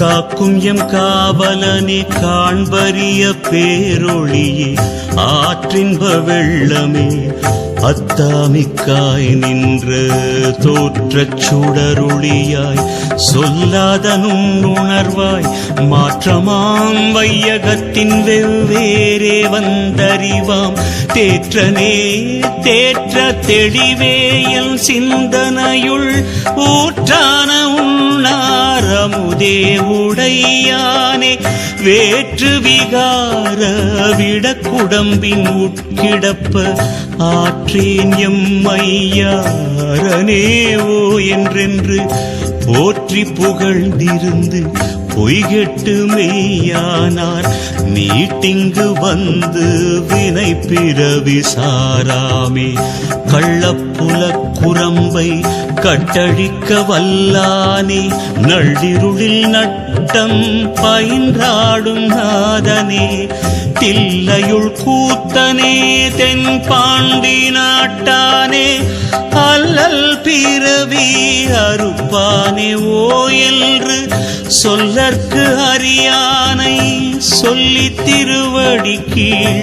காக்கும் எம் காவலனே காண்பறிய பேரொழியே ஆற்றின்ப வெள்ளமே அத்தாமிக்காய் நின்ற தோற்றச் சுடருளியாய் சொல்லாதனும் உணர்வாய் மாற்றமாம் வையகத்தின் வெவ்வேறே வந்தறிவாம் தேற்றனே தேற்ற தெளிவேயல் சிந்தனையுள் ஊற்றான உண்ணா வேற்று விகார விடக்குடம்பின் உட்கிடப்ப ஆற்றேன் எம் ஐயாரனேவோ என்றென்று போற்றி புகழ்ந்திருந்து பொய்கெட்டு மெய்யானார். நீட்டிங்கு வந்து வினை பிறவி சாராமே. கள்ளப்புல குரம்பை கட்டழிக்க வல்லானே. நள்ளிருளில் நட்டம் பயின்றாடும் நாதனே. தில்லையுள் கூத்தனே தென் பாண்டி நாட்டானே அல்லல் பிறவி அறுப்பானே ஓ என்று சொல்லற்கு அறியானை சொல்லி திருவடி கீழ்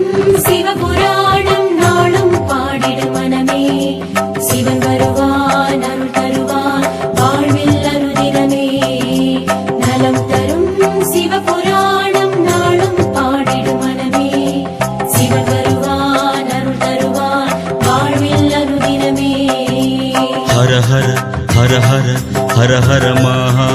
ஹர ஹர ஹர ஹர ஹர ஹர மகா